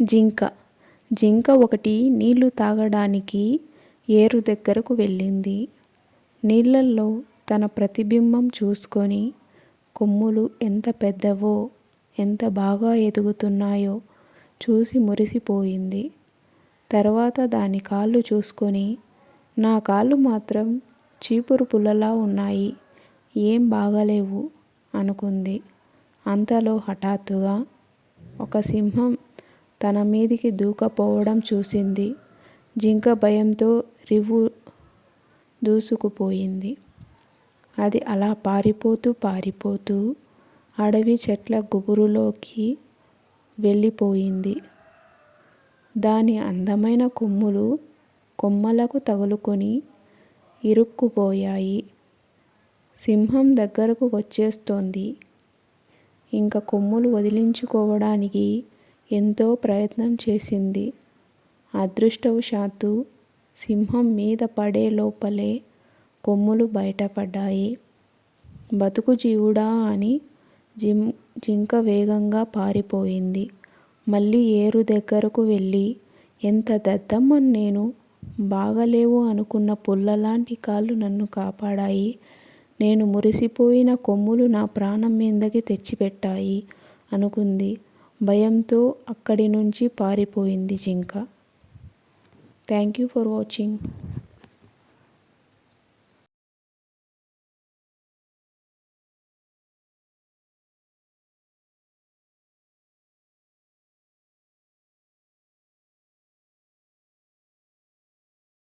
జింక. జింక ఒకటి నీళ్ళు తాగడానికి ఏరు దగ్గరకు వెళ్ళింది. నీళ్ళల్లో తన ప్రతిబింబం చూసుకొని కొమ్ములు ఎంత పెద్దవో ఎంత బాగా ఎదుగుతున్నాయో చూసి మురిసిపోయింది. తర్వాత దాని కాళ్ళు చూసుకొని నా కాళ్ళు మాత్రం చీపురు పుల్లలా ఉన్నాయి ఏం బాగాలేవు అనుకుంది. అంతలో హఠాత్తుగా ఒక సింహం తన మీదికి దూకపోవడం చూసింది. జింక భయంతో రివ్వు దూసుకుపోయింది. అది అలా పారిపోతూ పారిపోతూ అడవి చెట్ల గుబురులోకి వెళ్ళిపోయింది. దాని అందమైన కొమ్ములు కొమ్మలకు తగులుకొని ఇరుక్కుపోయాయి. సింహం దగ్గరకు వచ్చేస్తోంది. ఇంకా కొమ్ములు వదిలించుకోవడానికి ఎంతో ప్రయత్నం చేసింది. అదృష్టవశాత్తు సింహం మీద పడే లోపలే కొమ్ములు బయటపడ్డాయి. బతుకు జీవుడా అని జిం జింక వేగంగా పారిపోయింది. మళ్ళీ ఏరు దగ్గరకు వెళ్ళి ఎంత దద్దమ్మను నేను బాగలేవు అనుకున్న పుల్లలాంటి కాళ్ళు నన్ను కాపాడాయి. నేను మురిసిపోయిన కొమ్ములు నా ప్రాణం మీదకి తెచ్చిపెట్టాయి అనుకుంది. భయంతో అక్కడి నుంచి పారిపోయింది జింక. Thank you for watching